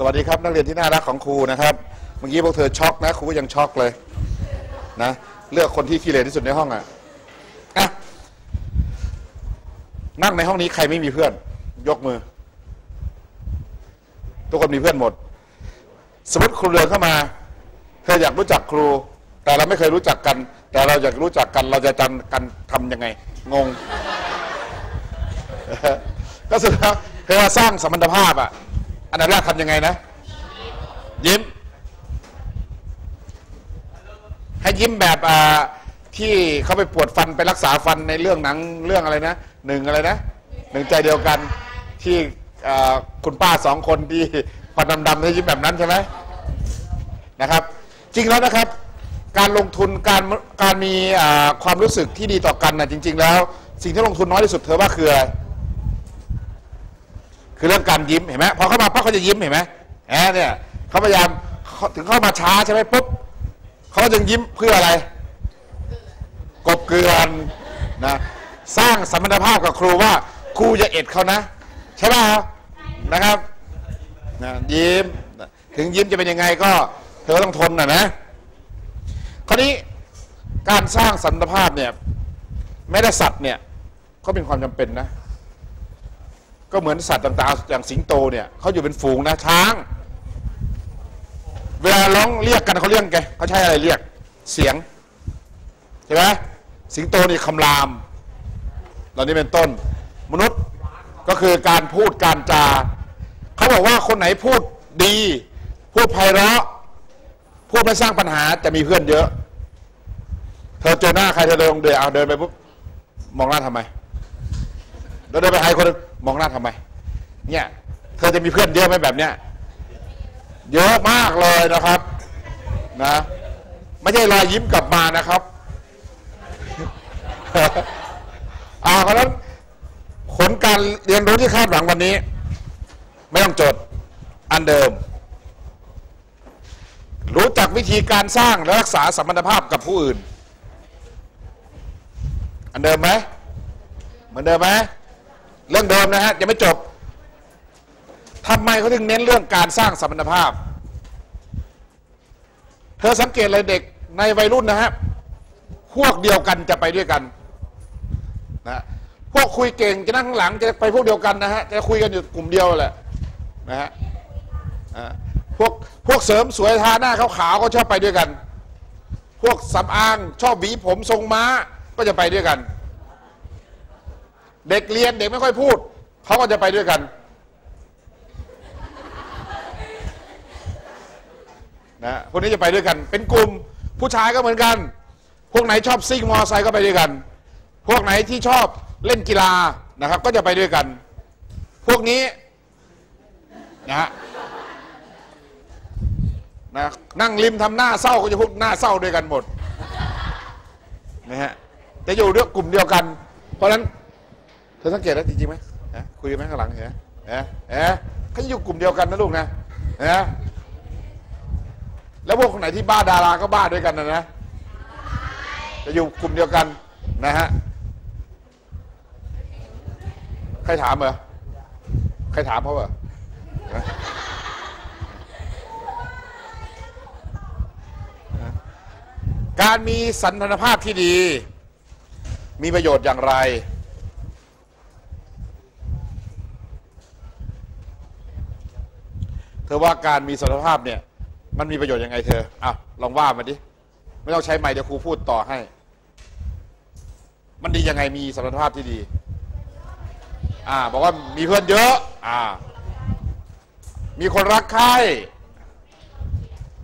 สวัสดีครับนักเรียนที่น่ารักของครูนะครับเมื่อกี้พวกเธอช็อกนะครูก็ยังช็อกเลยนะเลือกคนที่ขี้เหร่ที่สุดในห้องอะอะนั่งในห้องนี้ใครไม่มีเพื่อน ยกมือ ทุกคนมีเพื่อนหมด สมมติครูเดินเข้ามาเธออยากรู้จักครู แต่เราไม่เคยรู้จักกัน แต่เราอยากรู้จักกัน เราจะจำกันทำยังไง งง ก็สุดแล้วเธอสร้างสมรรถภาพอะ อันดับแรกทำยังไงนะ ยิ้ม ให้ยิ้มแบบที่เขาไปปวดฟันไปรักษาฟันในเรื่องหนังเรื่องอะไรนะหนึ่งอะไรนะหนึ่งใจเดียวกันที่คุณป้าสองคนที่ฟันดำๆให้ยิ้มแบบนั้นใช่ไหมนะครับ จริงแล้วนะครับ การลงทุนการการมีความรู้สึกที่ดีต่อกันนะจริง ๆ แล้ว สิ่งที่ลงทุนน้อยที่สุดเธอว่าคืออะไร คือเรื่องการยิ้มเห็นไหมพอเข้ามาปั๊บเขาจะยิ้มเห็นไหมแหมเนี่ยเขาพยายามถึงเข้ามาช้าใช่ไหมปุ๊บเขาก็ยังยิ้มเพื่ออะไร กบเกลือนนะสร้างสมรรถภาพกับครูว่าครูจะเอ็ดเขานะ ใช่ป่ะครับนะครับนะยิ้มถึงยิ้มจะเป็นยังไงก็เธอต้องทนนะนะคราวนี้การสร้างสัมพันธภาพเนี่ยแม้แต่สัตว์เนี่ยก็เป็นความจำเป็นนะ ก็เหมือนสัตว์ต่างๆ อย่างสิงโตเนี่ยเขาอยู่เป็นฝูงนะช้าง เวลาร้องเรียกกันเขาเรียกไงเขาใช้อะไรเรียกเสียงใช่ไหมสิงโตนี่คำรามเหล่านี้เป็นต้น มนุษย์ก็คือการพูดการจาเขาบอกว่าคนไหนพูดดี พูดไพเราะพูดไม่สร้างปัญหาจะมีเพื่อนเยอะ เธอเจอหน้าใครเธอเดินเดินเอาเดินไปปุ๊บมองหน้าทำไมแล้วเดินไปหาคนนึง มองหน้าทำไม เนี่ย เธอจะมีเพื่อนเยอะไหมแบบเนี้ย เยอะมากเลยนะครับ นะ ไม่ใช่รอยยิ้มกลับมานะครับอ่าเพราะฉะนั้นผลการเรียนรู้ที่คาดหวังวันนี้ ไม่ต้องจดอันเดิม รู้จักวิธีการสร้างและรักษาสัมพันธภาพกับผู้อื่น อันเดิมไหมเหมือนเดิมไหม เรื่องเดิมนะฮะยังไม่จบทำไมเขาถึงเน้นเรื่องการสร้างสมรรถภาพ เธอสังเกตเลยเด็กในวัยรุ่นนะฮะพวกเดียวกันจะไปด้วยกันนะพวกคุยเก่งจะนั่งข้างหลังจะไปพวกเดียวกันนะฮะจะคุยกันอยู่กลุ่มเดียวแหละนะฮะพวกพวกเสริมสวยทาหน้าขาวๆก็ชอบไปด้วยกัน พวกสำอางชอบหวีผมทรงม้าก็จะไปด้วยกัน เด็กเรียนเด็กไม่ค่อยพูดเขาก็จะไปด้วยกัน นะพวกนี้จะไปด้วยกัน เป็นกลุ่มผู้ชายก็เหมือนกัน พวกไหนชอบซิ่งมอไซค์ก็ไปด้วยกัน พวกไหนที่ชอบเล่นกีฬานะครับ ก็จะไปด้วยกัน พวกนี้นะฮะนะนั่งริมทำหน้าเศร้าก็จะพวกหน้าเศร้าด้วยกันหมดนะฮะจะอยู่ด้วยกลุ่มเดียวกัน เพราะฉะนั้น เธอสังเกตแล้วจริงๆไหมนะคุยกันไหมข้างหลังเห็นไหมเห็นไหมเห็นไหมเขาอยู่กลุ่มเดียวกันนะลูกนะเห็นไหมแล้วพวกคนไหนที่บ้าดาราก็บ้าด้วยกันนะนะจะอยู่กลุ่มเดียวกันนะฮะใครถามเหรอใครถามเขาเหรอการมีสันทนภาพที่ดี มีประโยชน์อย่างไร เธอว่าการมีสมรภาพเนี่ย มันมีประโยชน์ยังไงเธออะลองว่ามาดิไม่ต้องใช้ไมค์เดี๋ยวครูพูดต่อให้ มันดียังไงมีสมรภาพที่ดี อ่า บอกว่ามีเพื่อนเยอะ อ่า มีคนรักใคร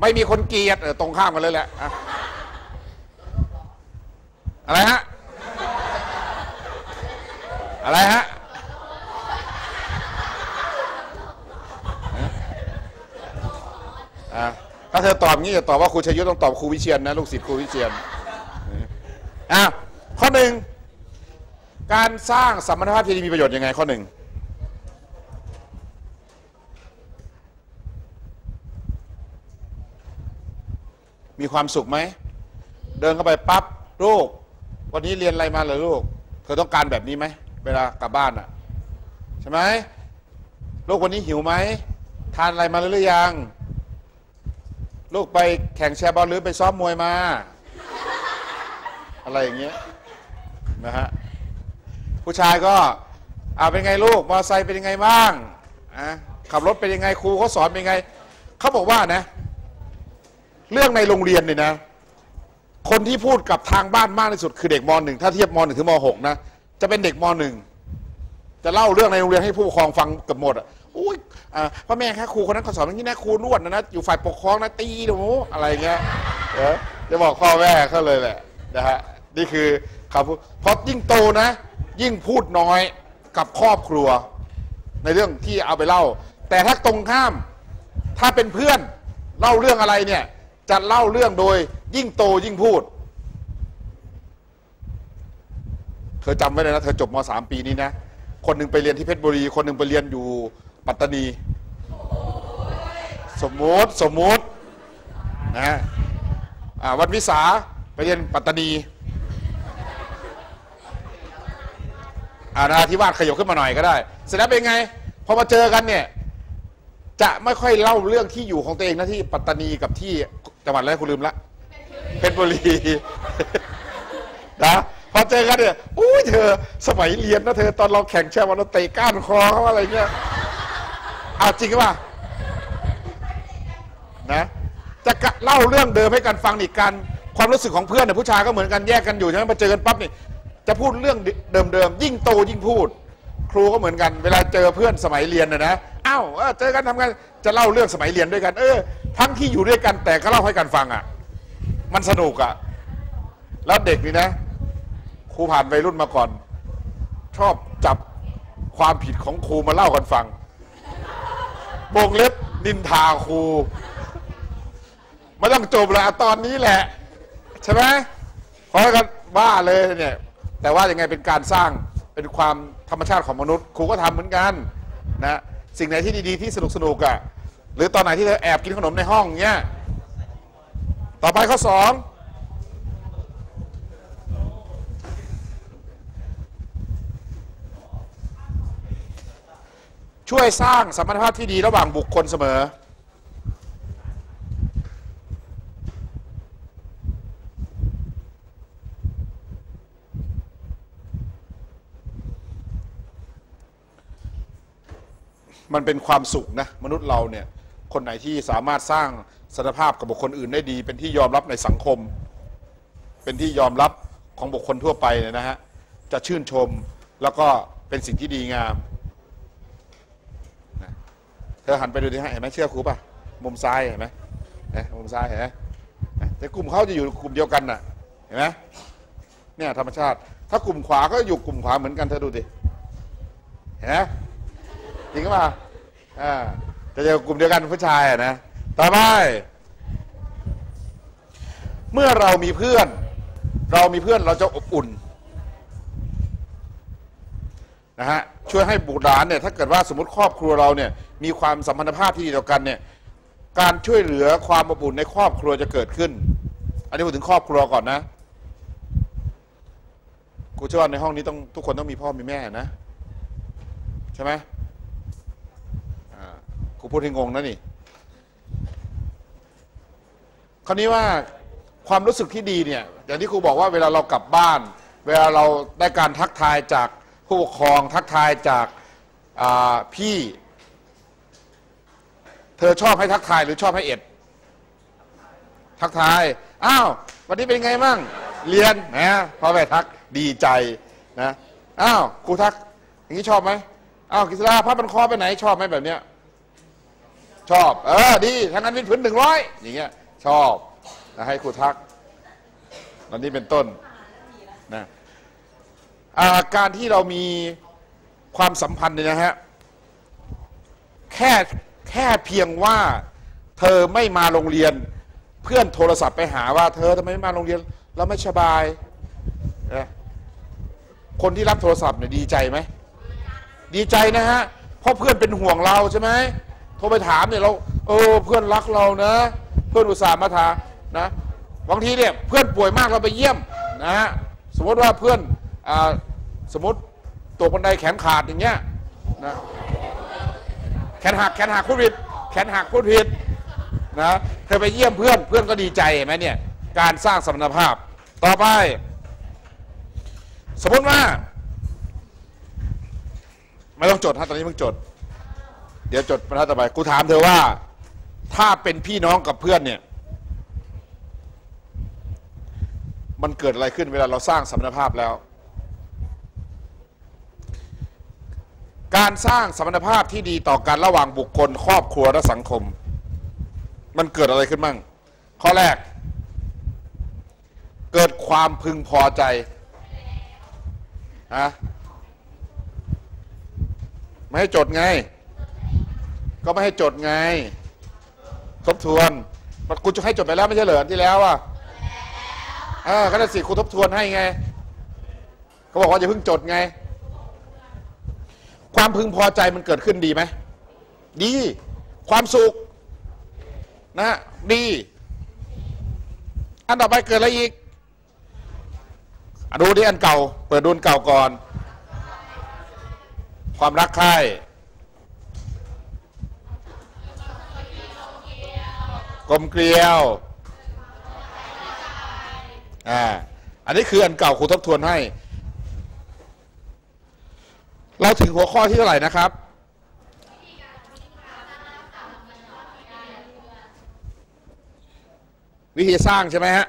ไม่มีคนเกลียดเออตรงข้ามกันเลยแหละอะอะไรฮะอะไรฮะ อะ ถ้าเธอตอบงี้จะตอบว่าครูชยุทธต้องตอบครูวิเชียนนะลูกศิษย์ครูวิเชียนอะข้อหนึ่งการสร้างสมรรถภาพที่ดีมีประโยชน์ยังไงข้อหนึ่งมีความสุขไหม เดินเข้าไปปั๊บลูก วันนี้เรียนอะไรมาเหรอลูก เธอต้องการแบบนี้ไหม เวลากลับบ้านอะใช่ไหมลูกวันนี้หิวไหม ทานอะไรมาหรือยัง ลูกไปแข่งแชร์บอลหรือไปซ้อมมวยมา อะไรอย่างเงี้ยนะฮะผู้ชายก็อ่าเป็นไงลูกมอเตอร์ไซค์เป็นยังไงบ้างอะขับรถเป็นยังไงครูเขาสอนเป็นยังไงเขาบอกว่านะ เรื่องในโรงเรียนเนี่ยนะ คนที่พูดกับทางบ้านมากที่สุดคือเด็กมหนึ่งถ้าเทียบมหนึ่งถึงมหกนะจะเป็นเด็กมหนึ่งจะเล่าเรื่องในโรงเรียนให้ผู้ปกครองฟังเกับหมด อุ้ยอ่าพ่อแม่คะครูคนนั้นเขาสอนอย่างนี้นะครูนวดนะนะอยู่ฝ่ายปกครองนะตีหนูอะไรเงี้ยเออจะบอกพ่อแม่เขาเลยแหละนะฮะนี่คือคำพูดเพราะยิ่งโตนะ ยิ่งพูดน้อยกับครอบครัว ในเรื่องที่เอาไปเล่า แต่ถ้าตรงข้าม ถ้าเป็นเพื่อนเล่าเรื่องอะไรเนี่ย จะเล่าเรื่องโดย ยิ่งโตยิ่งพูด เธอจำไว้เลยนะเธอจบมสามปีนี้นะคนหนึ่งไปเรียนที่เพชรบุรี คนหนึ่งไปเรียนอยู่ ปัตตานี สมมติสมมตินะวันวิสาไปเรียนปัตตานีอานาธิวาสขยบขึ้นมาหน่อยก็ได้ เสร็จแล้วเป็นไง พอมาเจอกันเนี่ย จะไม่ค่อยเล่าเรื่องที่อยู่ของตัวเองนะที่ปัตตานีกับที่จังหวัดอะไรคุณลืมละเพชรบุรีนะพอเจอกันเนี่ยอุ้ยเธอ สมัยเรียนนะเธอตอนเราแข่งแชร์วันเราเตะก้านคอเขาอะไรเงี้ย เอาจริงป่ะนะจะเล่าเรื่องเดิมให้กันฟังอีกกันความรู้สึกของเพื่อนเนี่ยผู้ชายก็เหมือนกันแยกกันอยู่ใช่ไหมมาเจอกันปั๊บนี่จะพูดเรื่องเดิมๆยิ่งโตยิ่งพูด ครูก็เหมือนกัน เวลาเจอเพื่อนสมัยเรียนนะนะอ้าวเจอกันทำกันจะเล่าเรื่องสมัยเรียนด้วยกัน เออ ทั้งที่อยู่ด้วยกันแต่ก็เล่าให้กันฟังอะ มันสนุกอะแล้วเด็กนี่นะครูผ่านวัยรุ่นมาก่อน ชอบจับความผิดของครูมาเล่ากันฟัง บงเล็บนินทาครูไม่ต้องจบลยตอนนี้แหละ ใช่ไหมเพราะกันบ้าเลยเนี่ยแต่ว่ายังไงเป็นการสร้างเป็นความธรรมชาติของมนุษย์ ครูก็ทำเหมือนกันนะสิ่งไหนที่ดีๆที่สนุกสนุกอะ่ะหรือตอนไหนที่เธอแอบกินขนมในห้องเงี้ยต่อไปข้อสอง ช่วยสร้างสัมพันธภาพที่ดีระหว่างบุคคลเสมอ มันเป็นความสุขนะมนุษย์เราเนี่ยคนไหนที่สามารถสร้างสถานภาพกับบุคคลอื่นได้ดี เป็นที่ยอมรับในสังคม เป็นที่ยอมรับของบุคคลทั่วไปเนี่ยนะฮะจะชื่นชมแล้วก็เป็นสิ่งที่ดีงาม เธอหันไปดูดิฮะเห็นไหมเชื่อครูป่ะมุมซ้ายเห็นไหมนมุมซ้ายเห็นไหมแต่กลุ่มเขาจะอยู่กลุ่มเดียวกันน่ะเห็นไหมเนี่ยธรรมชาติ ถ้ากลุ่มขวาก็อยู่กลุ่มขวาเหมือนกันเธอดูดิเห็นไหมจริงหรือเปล่าอ่าจะเจอกลุ่มเดียวกันผู้ชายอะนะต่อไปเมื่อเรามีเพื่อน เรามีเพื่อนเราจะอบอุ่นนะฮะ ช่วยให้บุตรหลานเนี่ยถ้าเกิดว่าสมมติครอบครัวเราเนี่ยมีความสัมพันธภาพที่ดีต่อกันเนี่ยการช่วยเหลือความอบอุ่นในครอบครัวจะเกิดขึ้น อันนี้พูดถึงครอบครัวก่อนนะกูเชื่อว่าในห้องนี้ต้องทุกคนต้องมีพ่อมีแม่นะ ใช่ไหมกูพูดให้งงนะนี่คราวนี้ว่าความรู้สึกที่ดีเนี่ย อย่างที่ครูบอกว่าเวลาเรากลับบ้าน เวลาเราได้การทักทายจาก ผู้ปกครองทักทายจากาพี่ เธอชอบให้ทักทายหรือชอบให้เอ็ด ทักทาย อ้าว วันนี้เป็นไงมั่ง เรียนนะพอไปทักดีใจนะอ้าวครูทัก อย่างนี้ชอบไหมอ้าวกิษราพับมันคอไปไหนชอบไหมแบบเนี้ยชอบ เออดีทั้งนั้นวินพื้นหนึ่งร้อยอย่างเงี้ย ชอบนะให้ครูทักวันนี้เป็นต้นนะาการที่เรามีความสัมพันธ์เนี่ยนะฮะแค่แค่เพียงว่าเธอไม่มาโรงเรียน เพื่อนโทรศัพท์ไปหาว่า เธอทำไมไม่มาโรงเรียน เราไม่สบาย คนที่รับโทรศัพท์เนี่ยดีใจไหม ดีใจนะฮะเพราะเพื่อนเป็นห่วงเราใช่ไหมโทรไปถามเนี่ยเราเออเพื่อนรักเรานะ เพื่อนอุตส่าห์มาถามนะบางทีเนี่ยเพื่อนป่วยมากเราไปเยี่ยมนะฮะสมมติว่าเพื่อน สมมติตกบันไดแขนขาดอย่างเงี้ยนะแขนหักแขนหักโควิดแขนหักพูดผิดนะเคยไปเยี่ยมเพื่อนเพื่อนก็ดีใจเห็นไหมเนี่ยการสร้างสมรรถภาพต่อไป สมมติว่าไม่ต้องจดฮะตอนนี้เพิ่งจด เดี๋ยวจดบรรทัดต่อไปกูถามเธอว่า ถ้าเป็นพี่น้องกับเพื่อนเนี่ย มันเกิดอะไรขึ้นเวลาเราสร้างสมรรถภาพแล้ว การสร้างสมรรถภาพที่ดีต่อกันระหว่างบุคคล ครอบครัวและสังคม มันเกิดอะไรขึ้นบ้างข้อแรก เกิดความพึงพอใจฮะไม่ให้จดไง ก็ไม่ให้จดไง ทบทวนกูจะให้จดไปแล้วไม่ใช่เหรอที่แล้วอะเออก็ได้สิครูทบทวนให้ไง เขาบอกว่าอย่าเพิ่งจดไง ความพึงพอใจมันเกิดขึ้นดีไหม ดี ความสุขนะฮะดี อันต่อไปเกิดอะไรอีกอดูที่อันเก่า เปิดดูนเก่าก่อน ความรักใคร่กลมเกลียวอ่าอันนี้คืออันเก่าครูทบทวนให้ เราถึงหัวข้อที่เท่าไหร่นะครับ วิธีสร้างใช่ไหมฮะ